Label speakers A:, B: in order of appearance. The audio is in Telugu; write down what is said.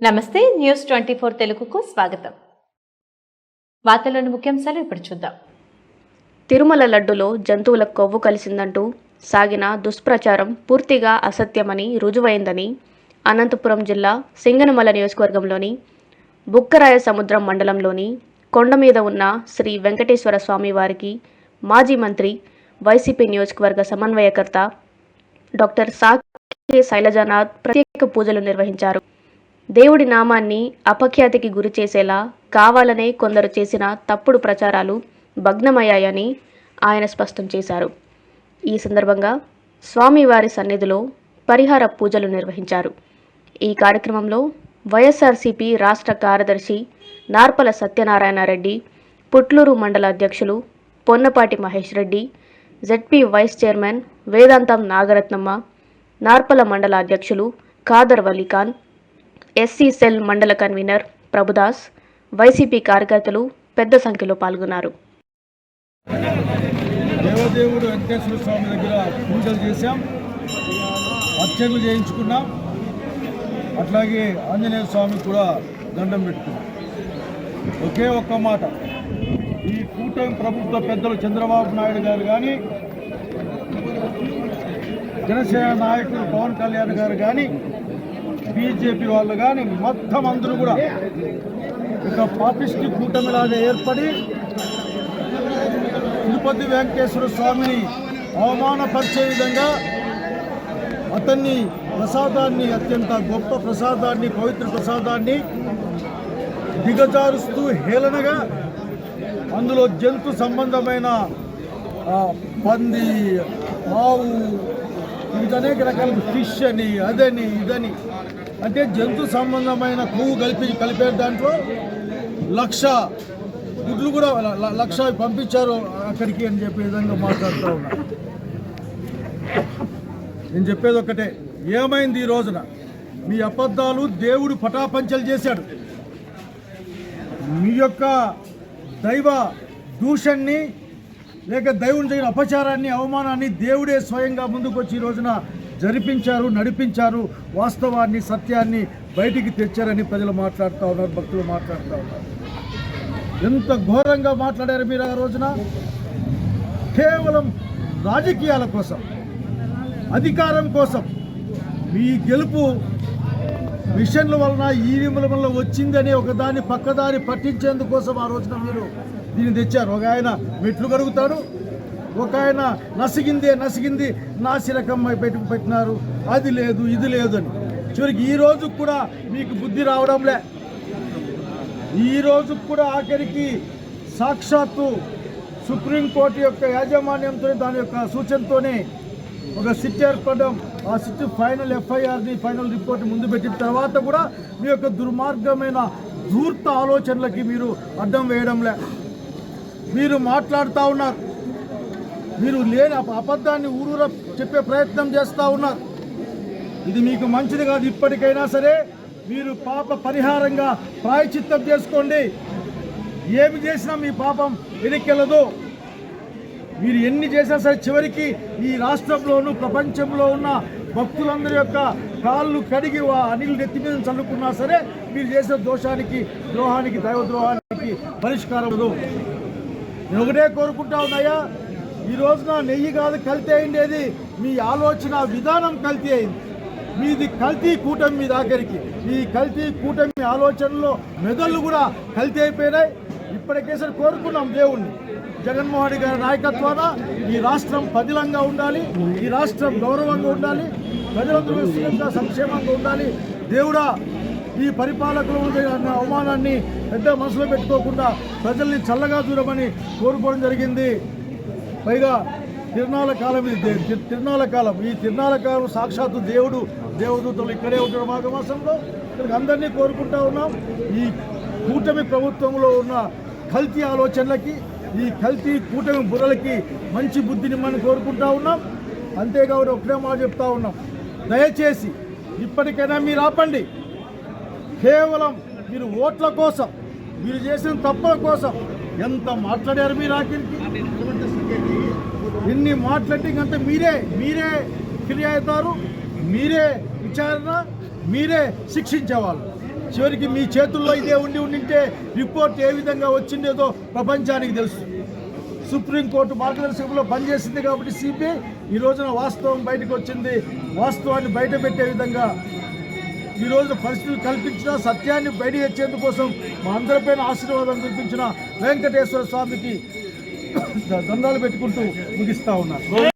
A: నమస్తే న్యూస్ ట్వంటీ ఫోర్ తెలుగుకు స్వాగతం. వార్తలను ముఖ్యాంశాలు ఇప్పుడు చూద్దాం.
B: తిరుమల లడ్డులో జంతువుల కొవ్వు కలిసిందంటూ సాగిన దుష్ప్రచారం పూర్తిగా అసత్యమని రుజువైందని అనంతపురం జిల్లా సింగనమల నియోజకవర్గంలోని బుక్కరాయ సముద్రం మండలంలోని కొండ మీద ఉన్న శ్రీ వెంకటేశ్వర స్వామి వారికి మాజీ మంత్రి వైసీపీ నియోజకవర్గ సమన్వయకర్త డాక్టర్ సాకే శైలజానాథ్ ప్రత్యేక పూజలు నిర్వహించారు. దేవుడి నామాన్ని అపఖ్యాతికి గురి చేసేలా కావాలనే కొందరు చేసిన తప్పుడు ప్రచారాలు భగ్నమయ్యాయని ఆయన స్పష్టం చేశారు. ఈ సందర్భంగా స్వామివారి సన్నిధిలో పరిహార పూజలు నిర్వహించారు. ఈ కార్యక్రమంలో వైఎస్ఆర్సీపీ రాష్ట్ర కార్యదర్శి నార్పల సత్యనారాయణ రెడ్డి పుట్లూరు మండల అధ్యక్షులు Ponnapati Mahesh Reddy ZP vice chairman Vedantham Nagaratnamma Narpala మండల అధ్యక్షులు ఖాదర్ వలీఖాన్ ఎస్సీ సెల్ మండల కన్వీనర్ ప్రభుదాస్ వైసీపీ కార్యకర్తలు పెద్ద సంఖ్యలో పాల్గొన్నారు.
C: దేవదేవుడు వెంకటేశ్వర స్వామి దగ్గర పూజలు చేశాం అర్చనలు చేయించుకున్నాం అట్లాగే ఆంజనేయ స్వామి కూడా దండం పెట్టుకున్నాం. ఒకే ఒక్క మాట ఈ కూటమి ప్రభుత్వ పెద్దలు చంద్రబాబు నాయుడు గారు కానీ జనసేన నాయకులు పవన్ కళ్యాణ్ గారు కానీ బీజేపీ వాళ్ళు కానీ మొత్తం అందరూ కూడా ఒక పాపిస్టి కూటమిలాగా ఏర్పడి తిరుపతి వెంకటేశ్వర స్వామిని అవమానపరిచే విధంగా అతన్ని ప్రసాదాన్ని అత్యంత గొప్ప ప్రసాదాన్ని పవిత్ర ప్రసాదాన్ని దిగజారుస్తూ హేళనగా అందులో జంతు సంబంధమైన పంది ఆవు ఇంకా అనేక రకాల ఫిష్ అని అదని ఇదని అంటే జంతు సంబంధమైన కొవ్వు కలిపి కలిపే దాంట్లో. లక్ష గుడ్లు కూడా లక్ష పంపించారు అక్కడికి అని చెప్పే విధంగా మాట్లాడుతూ ఉన్నా నేను చెప్పేది ఒకటే ఏమైంది ఈ రోజున? మీ అబద్ధాలు దేవుడు పటాపంచలు చేశాడు. మీ యొక్క దైవ దూషణ్ణి లేక దైవం చేయని అపచారాన్ని అవమానాన్ని దేవుడే స్వయంగా ముందుకు వచ్చి ఈ రోజున జరిపించారు నడిపించారు వాస్తవాన్ని సత్యాన్ని బయటికి తెచ్చారని ప్రజలు మాట్లాడుతూ ఉన్నారు భక్తులు మాట్లాడుతూ ఉన్నారు. ఎంత ఘోరంగా మాట్లాడారు మీరు ఆ రోజున? కేవలం రాజకీయాల కోసం అధికారం కోసం. మీ గెలుపు మిషన్ల వలన ఈవీఎంల వలన వచ్చిందని ఒకదాన్ని పక్కదారి పట్టించేందుకోసం ఆ రోజున మీరు దీన్ని తెచ్చారు. ఒక ఆయన మెట్లు కడుగుతాడు ఒక ఆయన నసిగిందే నసిగింది నాసిరకం పెట్టుకు పెట్టినారు. అది లేదు ఇది లేదు అని చివరికి ఈ రోజు కూడా మీకు బుద్ధి రావడంలే. ఈ రోజు కూడా ఆఖరికి సాక్షాత్తు సుప్రీంకోర్టు యొక్క యాజమాన్యంతో దాని యొక్క సూచనతోనే ఒక సిట్ ఏర్పడడం. ఆ సిట్ ఫైనల్ ఎఫ్ఐఆర్ని ఫైనల్ రిపోర్ట్ ముందు పెట్టిన తర్వాత కూడా మీ యొక్క దుర్మార్గమైన ధూర్త ఆలోచనలకి మీరు అడ్డం వేయడంలే. మీరు మాట్లాడుతూ ఉన్నారు. మీరు లేని అబద్ధాన్ని ఊరూర చెప్పే ప్రయత్నం చేస్తూ ఉన్నారు. ఇది మీకు మంచిది కాదు ఇప్పటికైనా సరే మీరు పాప పరిహారంగా ప్రాయచిత్తం చేసుకోండి. ఏమి చేసినా మీ పాపం వెనక్కెళ్ళదు. మీరు ఎన్ని చేసినా సరే చివరికి ఈ రాష్ట్రంలోనూ ప్రపంచంలో ఉన్న భక్తులందరి యొక్క కాళ్ళు కడిగి అనిల్ నెత్తి మీద చల్లుకున్నా సరే మీరు చేసిన దోషానికి ద్రోహానికి దైవ ద్రోహానికి పరిష్కారం నేను ఒకటే కోరుకుంటా ఉన్నాయా? ఈ రోజున నెయ్యి కాదు కల్తీ అయిండేది. మీ ఆలోచన విధానం కల్తీ అయింది. మీది కల్తీ కూటమి మీ దగ్గరికి. ఈ కల్తీ కూటమి ఆలోచనలో మెదళ్ళు కూడా కల్తీ అయిపోయినాయి. ఇప్పటికే సరే కోరుకున్నాం దేవుణ్ణి. జగన్మోహన్ రెడ్డి గారి నాయకత్వాన ఈ రాష్ట్రం పదిలంగా ఉండాలి. ఈ రాష్ట్రం గౌరవంగా ఉండాలి. ప్రజలందరూ సుఖంగా సంక్షేమంగా ఉండాలి. దేవుడా ఈ పరిపాలకులు అవమానాన్ని పెద్ద మనసులో పెట్టుకోకుండా ప్రజల్ని చల్లగా చూడమని కోరుకోవడం జరిగింది. పైగా తిరునాళ్ళ కాలం ఇది. తిరునాళ్ళ కాలం. ఈ తిరునాళ్ళ కాలం సాక్షాత్తు దేవుడు దేవదూతలు ఇక్కడే ఉంటారు మాఘమాసంలో. ఇక్కడికి అందరినీ కోరుకుంటా ఉన్నాం. ఈ కూటమి ప్రభుత్వంలో ఉన్న కల్తీ ఆలోచనలకి ఈ కల్తీ కూటమి బుర్రలకి మంచి బుద్ధినిమ్మని కోరుకుంటా ఉన్నాం. అంతేకాదు ఒకటే మాట చెప్తా ఉన్నాం. దయచేసి ఇప్పటికైనా మీరు ఆపండి. కేవలం మీరు ఓట్ల కోసం మీరు చేసిన తప్పుల కోసం ఎంత మాట్లాడారు మీరు ఆఖరికి? ఎన్ని మాట్లాడి అంటే మీరే మీరే ఫిర్యాదుదారు మీరే విచారణ మీరే శిక్షించేవాళ్ళు. చివరికి మీ చేతుల్లో ఇదే ఉండి ఉండింటే రిపోర్ట్ ఏ విధంగా వచ్చిందేదో ప్రపంచానికి తెలుసు. సుప్రీంకోర్టు మార్గదర్శకంలో పనిచేసింది కాబట్టి సిబిఐ ఈ రోజున వాస్తవం బయటకు వచ్చింది. వాస్తవాన్ని బయట పెట్టే విధంగా ఈ పరిస్థితులు కల్పించిన సత్యాన్ని బయట తెచ్చేందుకోసం మా అందరిపైన ఆశీర్వాదం కల్పించిన వెంకటేశ్వర స్వామికి దండాలు పెట్టుకుంటూ ముగిస్తా ఉన్నారు